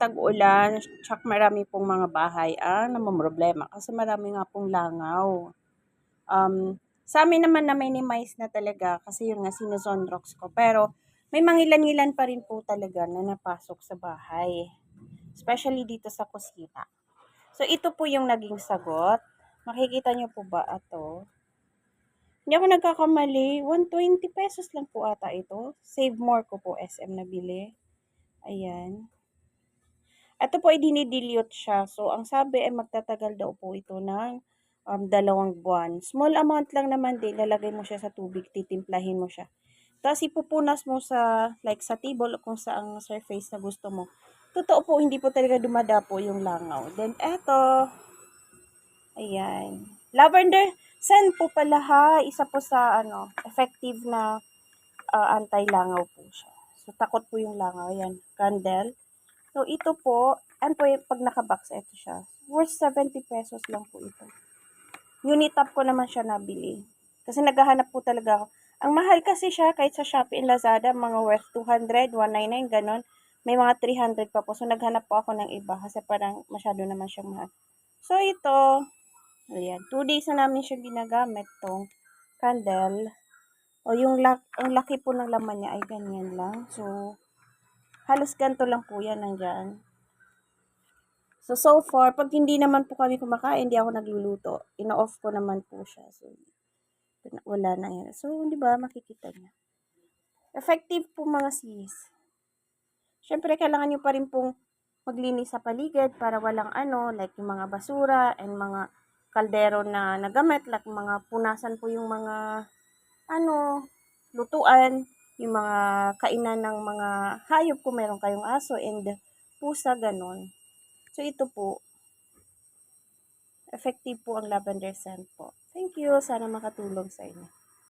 tag-ulan, tsak marami pong mga bahay ang namomroblema kasi marami nga pong langaw. Um, sa amin naman na minimize na talaga kasi yun nga sinusonrox ko. Pero may mangilan-ngilan pa rin po talaga na napasok sa bahay. Especially dito sa kusina. So ito po yung naging sagot. Makikita nyo po ba ito? Hindi ako nagkakamali. 120 pesos lang po ata ito. Save more ko po SM nabili. Ayan. Ito po ay dinidilute siya. So, ang sabi ay magtatagal daw po ito ng um, dalawang buwan. Small amount lang naman din. Lalagay mo siya sa tubig. Titimplahin mo siya. Tapos ipupunas mo sa, like sa table kung saang surface na gusto mo. Totoo po, hindi po talaga dumadapo yung langaw. Then, eto. Ayan. Lavender scent po pala ha. Isa po sa, ano, effective na uh, anti-langaw po siya. So, takot po yung langaw. Ayan. Candle. So, ito po, ano po yung pag nakabox, ito siya. Worth 70 pesos lang po ito. Unit up ko naman siya nabili. Kasi naghahanap po talaga ako. Ang mahal kasi siya, kahit sa Shopee and Lazada, mga worth 200, 199, ganon. May mga 300 pa po. So, naghanap po ako ng iba kasi parang masyado naman siyang mahal. So, ito, ayan, 2 days na namin siya ginagamit, tong candle. O, yung lak ang laki po ng laman niya ay ganyan lang. So, halos ganito lang po yan nandyan. So, so far, pag hindi naman po kami kumakain, hindi ako nagluluto. Ino-off ko naman po siya. So, wala na yan. So, di ba, makikita niya. Effective po mga sis. Siyempre, kailangan nyo pa rin pong maglinis sa paligid para walang ano, like yung mga basura and mga kaldero na nagamit, like mga punasan po yung mga ano, lutuan yung mga kainan ng mga hayop kung meron kayong aso and pusa, ganon. So, ito po. Effective po ang lavender scent po. Thank you. Sana makatulong sa inyo.